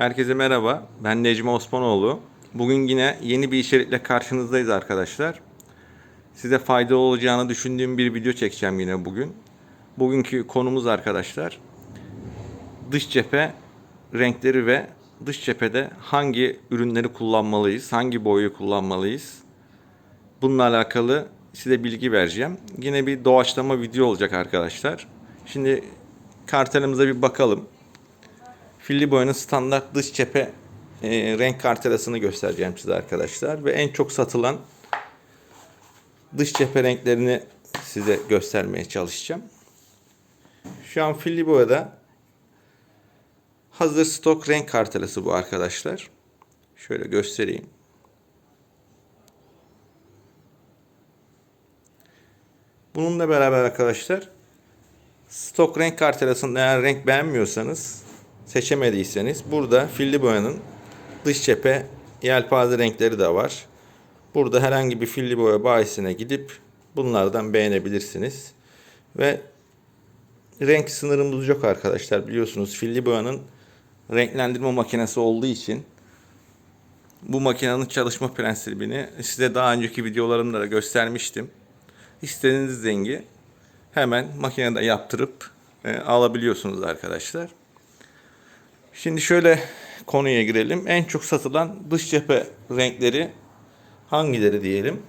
Herkese merhaba. Ben Necmi Osmanoğlu. Bugün yine yeni bir içerikle karşınızdayız arkadaşlar. Size faydalı olacağını düşündüğüm bir video çekeceğim yine bugün. Bugünkü konumuz arkadaşlar dış cephe renkleri ve dış cephede hangi ürünleri kullanmalıyız, hangi boyayı kullanmalıyız. Bununla alakalı size bilgi vereceğim. Yine bir doğaçlama video olacak arkadaşlar. Şimdi kartelimize bir bakalım. Filli boyanın standart dış cephe e, renk kartelasını göstereceğim size arkadaşlar. Ve en çok satılan dış cephe renklerini size göstermeye çalışacağım. Şu an filli boyada hazır stok renk kartelası bu arkadaşlar. Şöyle göstereyim. Bununla beraber arkadaşlar stok renk kartelasında eğer renk beğenmiyorsanız seçemediyseniz burada filli boyanın dış cephe yelpaze renkleri de var. Burada herhangi bir filli boya bayisine gidip bunlardan beğenebilirsiniz. Ve renk sınırımız yok arkadaşlar. Biliyorsunuz filli boyanın renklendirme makinesi olduğu için bu makinenin çalışma prensibini size daha önceki videolarımda da göstermiştim. İstediğiniz rengi hemen makinede yaptırıp e, alabiliyorsunuz arkadaşlar. Şimdi şöyle konuya girelim. En çok satılan dış cephe renkleri hangileri diyelim.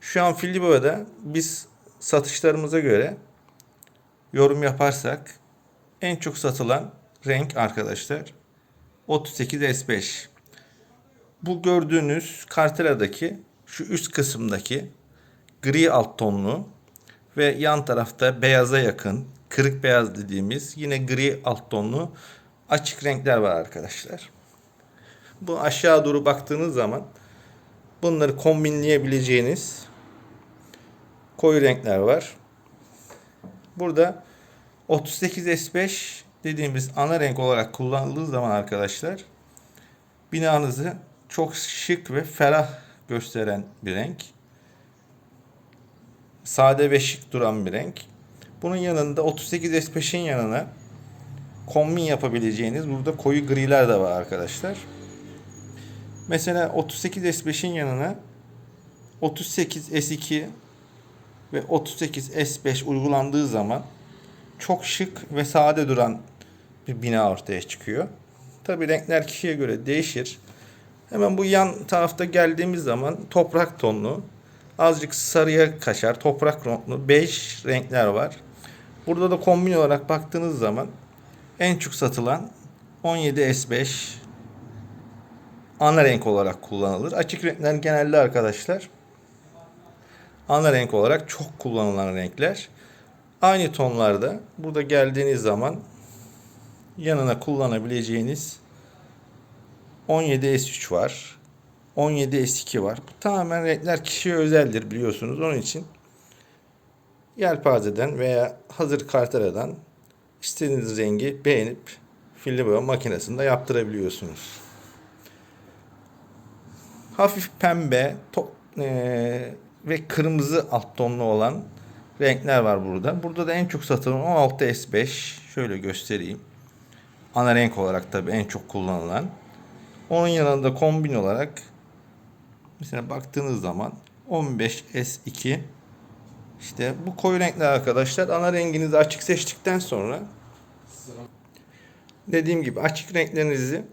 Şu an filli boyada biz satışlarımıza göre yorum yaparsak en çok satılan renk arkadaşlar 38 S5. Bu gördüğünüz karteladaki şu üst kısımdaki gri alt tonlu ve yan tarafta beyaza yakın kırık beyaz dediğimiz yine gri alt tonlu açık renkler var arkadaşlar. Bu aşağı doğru baktığınız zaman bunları kombinleyebileceğiniz koyu renkler var. Burada 38 S5 dediğimiz ana renk olarak kullanıldığı zaman arkadaşlar binanızı çok şık ve ferah gösteren bir renk. Sade ve şık duran bir renk. Bunun yanında 38 S5'in yanına kombin yapabileceğiniz burada koyu griler de var arkadaşlar. Mesela 38 S5'in yanına 38 S2 ve 38 S5 uygulandığı zaman çok şık ve sade duran bir bina ortaya çıkıyor. Tabi renkler kişiye göre değişir. Hemen bu yan tarafta geldiğimiz zaman toprak tonlu, azıcık sarıya kaçar, toprak tonlu, bej renkler var. Burada da kombin olarak baktığınız zaman en çok satılan 17 S5 ana renk olarak kullanılır. Açık renkler genelde arkadaşlar ana renk olarak çok kullanılan renkler. Aynı tonlarda burada geldiğiniz zaman yanına kullanabileceğiniz 17 S3 var. 17 S2 var. Bu tamamen renkler kişiye özeldir biliyorsunuz. Onun için yelpazeden veya hazır karteladan istediğiniz rengi beğenip filli boya makinesinde yaptırabiliyorsunuz. Hafif pembe to- eee, ve kırmızı alt tonlu olan renkler var burada. Burada da en çok satılan 16 S5. Şöyle göstereyim. Ana renk olarak tabii en çok kullanılan. Onun yanında kombin olarak mesela baktığınız zaman 15 S2 işte bu koyu renkler arkadaşlar ana renginizi açık seçtikten sonra dediğim gibi açık renklerinizi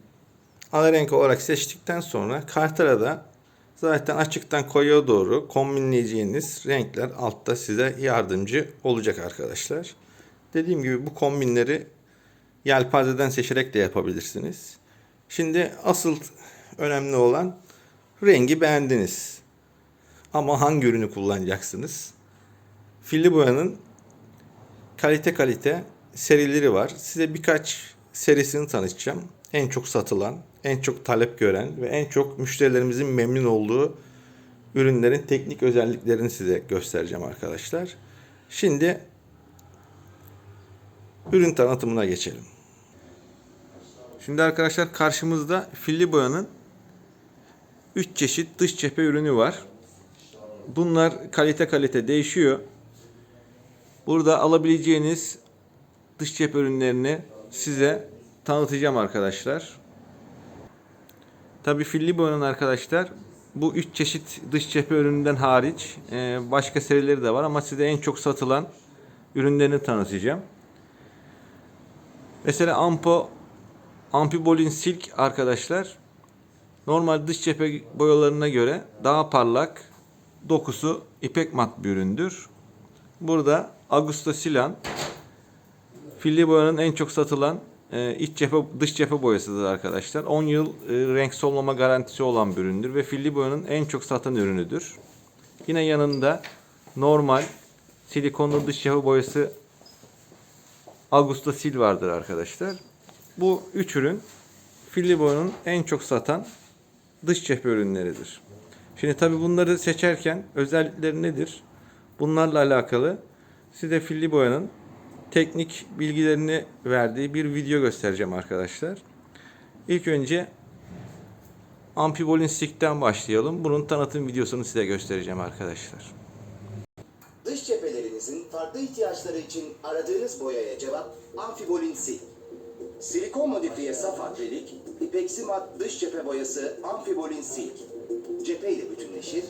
ana renk olarak seçtikten sonra kartelada zaten açıktan koyuya doğru kombinleyeceğiniz renkler altta size yardımcı olacak arkadaşlar. Dediğim gibi bu kombinleri yelpazeden seçerek de yapabilirsiniz. Şimdi asıl önemli olan rengi beğendiniz. Ama hangi ürünü kullanacaksınız? Filli boyanın kalite kalite serileri var. Size birkaç serisini tanıtacağım. En çok satılan, en çok talep gören ve en çok müşterilerimizin memnun olduğu ürünlerin teknik özelliklerini size göstereceğim arkadaşlar. Şimdi ürün tanıtımına geçelim. Şimdi arkadaşlar karşımızda filli boyanın 3 çeşit dış cephe ürünü var. Bunlar kalite kalite değişiyor. Burada alabileceğiniz dış cephe ürünlerini size tanıtacağım arkadaşlar. Tabi filli boyanın arkadaşlar bu üç çeşit dış cephe ürününden hariç e, başka serileri de var ama size en çok satılan ürünlerini tanıtacağım. Mesela Ampo Ampibolin Silk arkadaşlar normal dış cephe boyalarına göre daha parlak dokusu ipek mat bir üründür. Burada Augusta Silan filli en çok satılan e, iç cephe dış cephe boyasıdır arkadaşlar. 10 yıl e, renk solmama garantisi olan bir üründür ve filli boyanın en çok satan ürünüdür. Yine yanında normal silikonlu dış cephe boyası Augusta Sil vardır arkadaşlar. Bu üç ürün filli boyanın en çok satan dış cephe ürünleridir. Şimdi tabi bunları seçerken özellikleri nedir? Bunlarla alakalı size filli boyanın teknik bilgilerini verdiği bir video göstereceğim arkadaşlar. İlk önce Ampibolin Stick'ten başlayalım. Bunun tanıtım videosunu size göstereceğim arkadaşlar. Dış cephelerinizin farklı ihtiyaçları için aradığınız boyaya cevap Amfibolin Sil. Silikon modifiye saf akrilik, ipeksi mat dış cephe boyası Amfibolin Silk. Cephe ile bütünleşir,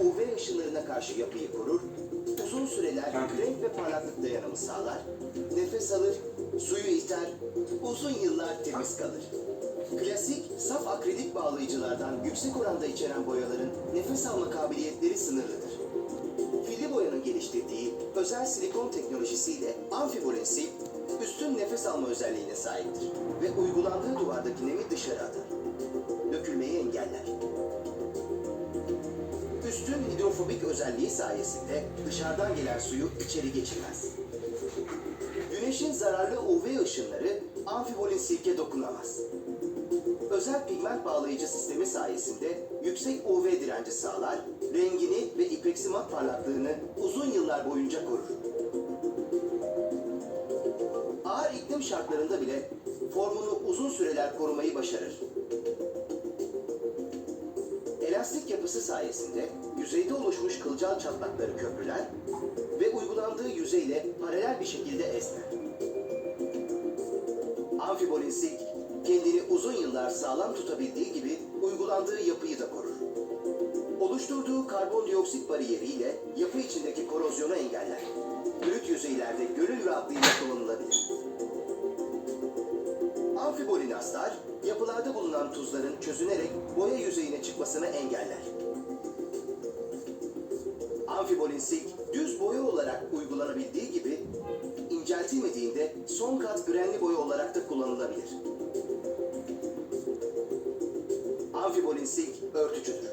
UV ışınlarına karşı yapıyı korur, uzun süreler renk ve parlaklık dayanımı sağlar, nefes alır, suyu iter, uzun yıllar temiz kalır. Klasik, saf akrilik bağlayıcılardan yüksek oranda içeren boyaların nefes alma kabiliyetleri sınırlıdır. Filli boyanın geliştirdiği özel silikon teknolojisiyle Amfibolin Silk üstün nefes alma özelliğine sahiptir ve uygulandığı duvardaki nemi dışarı atar. Dökülmeyi engeller. Üstün hidrofobik özelliği sayesinde dışarıdan gelen suyu içeri geçirmez. Güneşin zararlı UV ışınları Amfibolin Silk'e dokunamaz. Özel pigment bağlayıcı sistemi sayesinde yüksek UV direnci sağlar, rengini ve ipeksi mat parlaklığını uzun yıllar boyunca korur. Ağır iklim şartlarında bile formunu uzun süreler korumayı başarır. Elastik yapısı sayesinde yüzeyde oluşmuş kılcal çatlakları köprüler ve uygulandığı yüzeyle paralel bir şekilde esner. Amfibolin Silk kendini uzun yıllar sağlam tutabildiği gibi uygulandığı yapıyı da korur. Oluşturduğu karbondioksit bariyeriyle yapı içindeki korozyonu engeller. Brüt yüzeylerde gönül rahatlığıyla kullanılabilir. Amfibolin astar, yapılarda bulunan tuzların çözünerek boya yüzeyine çıkmasını engeller. Amfibolin Silk düz boya olarak uygulanabildiği gibi inceltilmediğinde son kat grenli boya olarak da kullanılabilir. Amfibolin Silk örtücüdür.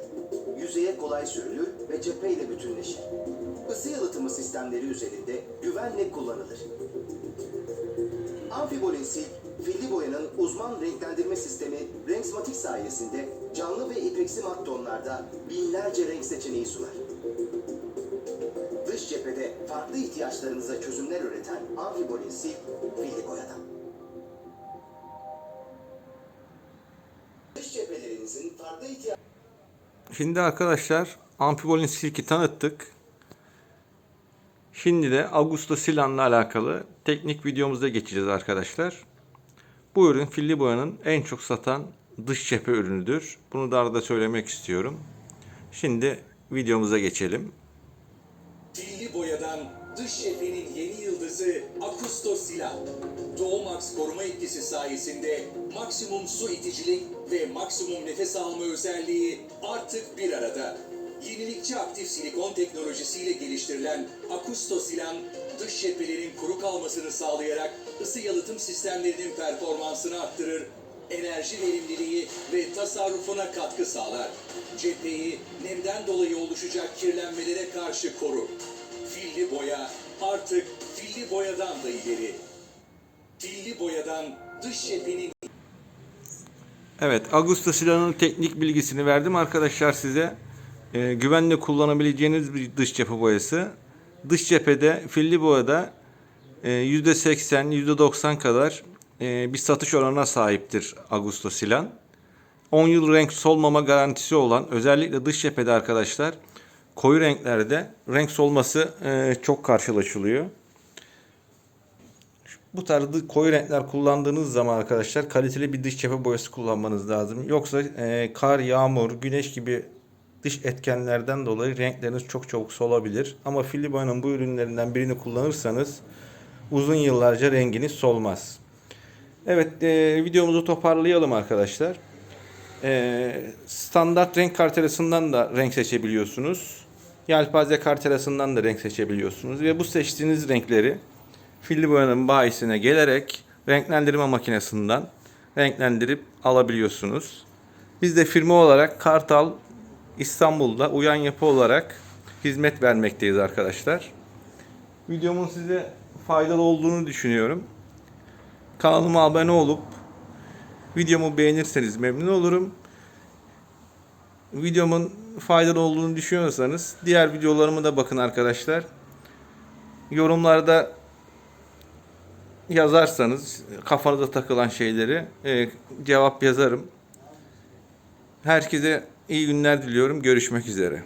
Yüzeye kolay sürülür ve cepheyle bütünleşir. Isı yalıtımı sistemleri üzerinde güvenle kullanılır. Amfibolin Silk, filli boyanın uzman renklendirme sistemi Renksmatik sayesinde canlı ve ipeksi mat tonlarda binlerce renk seçeneği sunar. Dış cephede farklı ihtiyaçlarınıza çözümler üreten Amfibolin Silk, filli boyadan. Dış cephelerinizin farklı ihtiyaçlarınıza Şimdi arkadaşlar Ampibolin Silk'i tanıttık. Şimdi de Augusta Silan'la alakalı teknik videomuza geçeceğiz arkadaşlar. Bu ürün filli boyanın en çok satan dış cephe ürünüdür. Bunu da arada söylemek istiyorum. Şimdi videomuza geçelim. Filli boyadan dış cephenin yeni yıldızı Akusto Silah. Doğumax koruma etkisi sayesinde maksimum su iticilik ve maksimum nefes alma özelliği artık bir arada. Yenilikçi aktif silikon teknolojisiyle geliştirilen Akusto Silan, dış cephelerin kuru kalmasını sağlayarak ısı yalıtım sistemlerinin performansını arttırır, enerji verimliliği ve tasarrufuna katkı sağlar. Cepheyi nemden dolayı oluşacak kirlenmelere karşı korur. Filli boya artık filli boyadan da ileri. Filli boyadan dış cephenin Evet, Augusta Silah'ın teknik bilgisini verdim arkadaşlar size. Ee, güvenle kullanabileceğiniz bir dış cephe boyası. Dış cephede, filli boyada e, %80, %90 kadar e, bir satış oranına sahiptir Augusta Silan. 10 yıl renk solmama garantisi olan özellikle dış cephede arkadaşlar koyu renklerde renk solması e, çok karşılaşılıyor. Bu tarzda koyu renkler kullandığınız zaman arkadaşlar kaliteli bir dış cephe boyası kullanmanız lazım. Yoksa e, kar, yağmur, güneş gibi dış etkenlerden dolayı renkleriniz çok çabuk solabilir. Ama filli boyanın bu ürünlerinden birini kullanırsanız uzun yıllarca renginiz solmaz. Evet e, videomuzu toparlayalım arkadaşlar. E, standart renk kartelasından da renk seçebiliyorsunuz. Yelpaze kartelasından da renk seçebiliyorsunuz. Ve bu seçtiğiniz renkleri filli boyanın bayisine gelerek renklendirme makinesinden renklendirip alabiliyorsunuz. Biz de firma olarak Kartal İstanbul'da uyan yapı olarak hizmet vermekteyiz arkadaşlar. Videomun size faydalı olduğunu düşünüyorum. Kanalıma abone olup videomu beğenirseniz memnun olurum. Videomun faydalı olduğunu düşünüyorsanız diğer videolarıma da bakın arkadaşlar. Yorumlarda yazarsanız kafanıza takılan şeyleri e, cevap yazarım. Herkese iyi günler diliyorum. Görüşmek üzere.